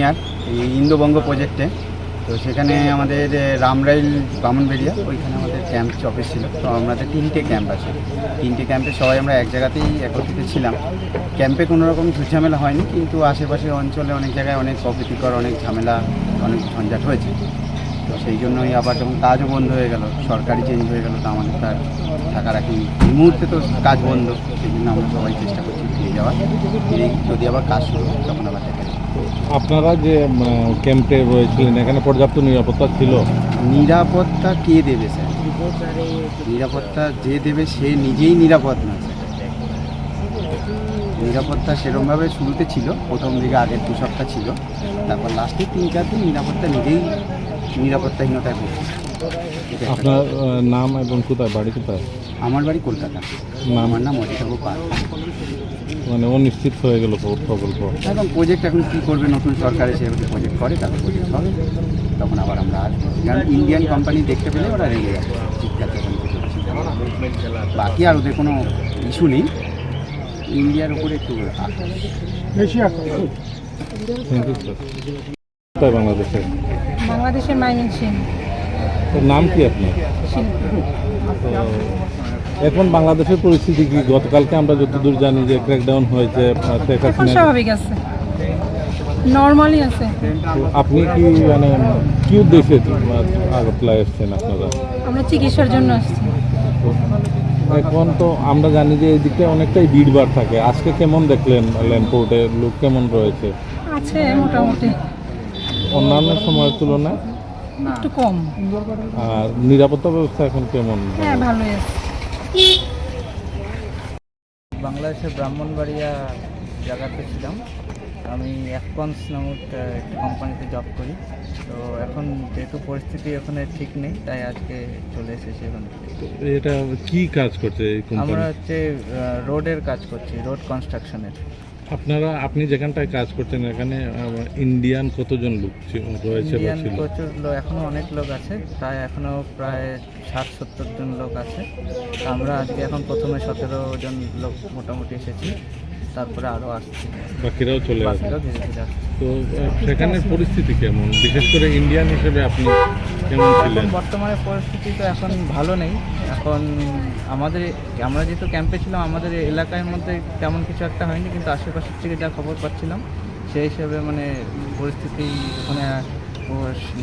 ইয়ার এই ইন্দোবঙ্গ প্রজেক্টে তো সেখানে আমাদের রামরাইল বামনবেরিয়া ওইখানে আমাদের ক্যাম্প অফিস ছিল। তো আমাদের তিনটে ক্যাম্প আছে। তিনটে ক্যাম্পে সবাই আমরা এক জায়গাতেই একত্রিত ছিলাম। ক্যাম্পে কোনো রকম ঝুটঝামেলা হয়নি, কিন্তু আশেপাশে অঞ্চলে অনেক জায়গায় অনেক অপ্রীতিকর, অনেক ঝামেলা, অনেক ঝঞ্ঝাট হয়েছে। তো সেই জন্যই আবার যখন কাজও বন্ধ হয়ে গেল, সরকারি চেঞ্জ হয়ে গেল, তো আমাদের তার থাকা রাখি এই মুহূর্তে তো কাজ বন্ধ, সেই জন্য আমরা সবাই চেষ্টা করছি ফিরে যাওয়ার। যদি আবার কাজ শুরু তখন আবার আপনারা যে ক্যাম্পে রয়েছিলেন, এখানে পর্যাপ্ত নিরাপত্তা ছিল? নিরাপত্তা কে দেবে স্যার? নিরাপত্তা যে দেবে, সে নিজেই নিরাপদ না নিরাপত্তা সেরমভাবে শুরুতে ছিল, প্রথম দিকে আগের দু সপ্তাহ ছিল। তারপর লাস্টের তিন, চার দিন নিরাপত্তা নিজেই নিরাপত্তাহীনতায় একটা আপনার নাম এবং কোথায় বাড়ি কোথায়? আমার বাড়ি কলকাতা। আমার নাম অজিতাবু পাল। মানে অনিশ্চিত হয়ে গেল প্র- প্রকল্প? এখন প্রজেক্ট এখন কী করবে নতুন সরকার এসে যদি প্রজেক্ট করে তাহলে প্রজেক্ট হবে। তখন আবার আমরা আসব কারণ ইন্ডিয়ান কোম্পানি দেখতে পেলে ওরা রেগে যাবে। চিৎকার বাকি আর ওদের কোনো ইস্যু নেই। ইন্ডিয়ার উপরে একটু কোথায় বাংলাদেশে? বাংলাদেশের মাইনিং সিং। নাম কি আপনার? তো এখন বাংলাদেশের পরিস্থিতি কি? গতকালকে আমরা যতদূর জানি যে ক্র্যাকডাউন হয়েছে শেখ হাসিনা স্বাভাবিক আছে। নর্মালি আছে। তো আপনি কি মানে কি উদ্দেশ্যে আগরতলা এসছেন আপনারা? আমরা চিকিৎসার জন্য আসছি। এখন তো আমরা জানি যে এদিকে অনেকটাই ভিড়ভাড় থাকে। আজকে কেমন দেখলেন ল্যান্ডপোর্টে লোক? কেমন রয়েছে? আছে মোটামুটি। অন্যান্য সময়ের তুলনায়? একটু কম। আর নিরাপত্তা ব্যবস্থা এখন কেমন? হ্যাঁ ভালোই আছে। বাংলাদেশের ব্রাহ্মণবাড়িয়া জায়গাতে ছিলাম। আমি অ্যাফকনস নামক একটা কোম্পানিতে জব করি। তো এখন যেহেতু পরিস্থিতি ওখানে ঠিক নেই তাই আজকে চলে এসেছি এখান থেকে। এটা কি কাজ করছে আমরা হচ্ছে রোডের কাজ করছি রোড কনস্ট্রাকশনের আপনারা আপনি যেখানটায় কাজ করছেন এখানে ইন্ডিয়ান কতজন লোক রয়েছে ইন্ডিয়ান প্রচুর লোক এখনও অনেক লোক আছে প্রায় এখনও প্রায় ষাট সত্তর জন লোক আছে। আমরা আজকে এখন প্রথমে সতেরো জন লোক মোটামুটি এসেছি। তারপরে আরও আসছি। বাকিরাও চলে আসবে। ধীরে ধীরে আসছে। তো সেখানে পরিস্থিতি কেমন? বিশেষ করে ইন্ডিয়ান হিসেবে আপনি কেমন ছিলেন? বর্তমানে পরিস্থিতি তো এখন ভালো নেই। এখন আমাদের আমরা যেহেতু ক্যাম্পে ছিলাম আমাদের এলাকার মধ্যে তেমন কিছু একটা হয়নি কিন্তু আশেপাশের থেকে যা খবর পাচ্ছিলাম সেই হিসেবে মানে পরিস্থিতি ওখানে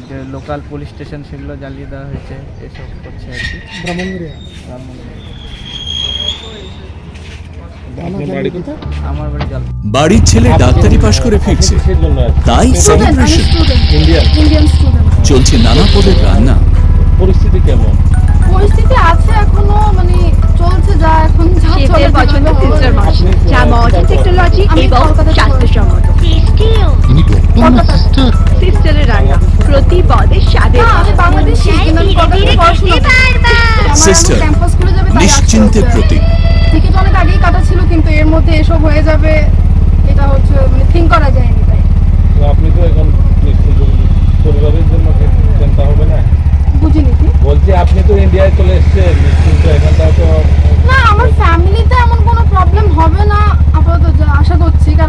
যে লোকাল পুলিশ স্টেশন সেগুলো জ্বালিয়ে দেওয়া হয়েছে এসব করছে আর কি। ব্রাহ্মণবাড়িয়া বাড়ি কোথায় আমার বাড়ি জল বাড়ির ছেলে ডাক্তারি পাশ করে ফিরছে? তাই সেলিব্রেশন চলছে নানা পদের রান্না পরিস্থিতি কেমন? পরিস্থিতি আছে এখনও মানে চলছে যা এখন যা চলে পছন্দ ফিউচার যা মডার্ন টেকনোলজি এবং সিস্টারের রান্না। প্রতি পদে স্বাদের আমি বাংলাদেশি হচ্ছে। প্রতীক টিকিট অনেক আগেই কাটা ছিল কিন্তু এর মধ্যে এসব হয়ে যাবে এটা হচ্ছে মানে থিঙ্ক করা যায়নি তাই। তো আপনি তো এখন পরিবারের জন্য চিন্তা হবে না? বুঝিনি কি? বলছি আপনি তো ইন্ডিয়ায় চলে এসেছেন নিশ্চিন্ত এখানটা তো না আমার ফ্যামিলিতে এমন কোনো প্রবলেম হবে না আপাতত আশা করছি কারণ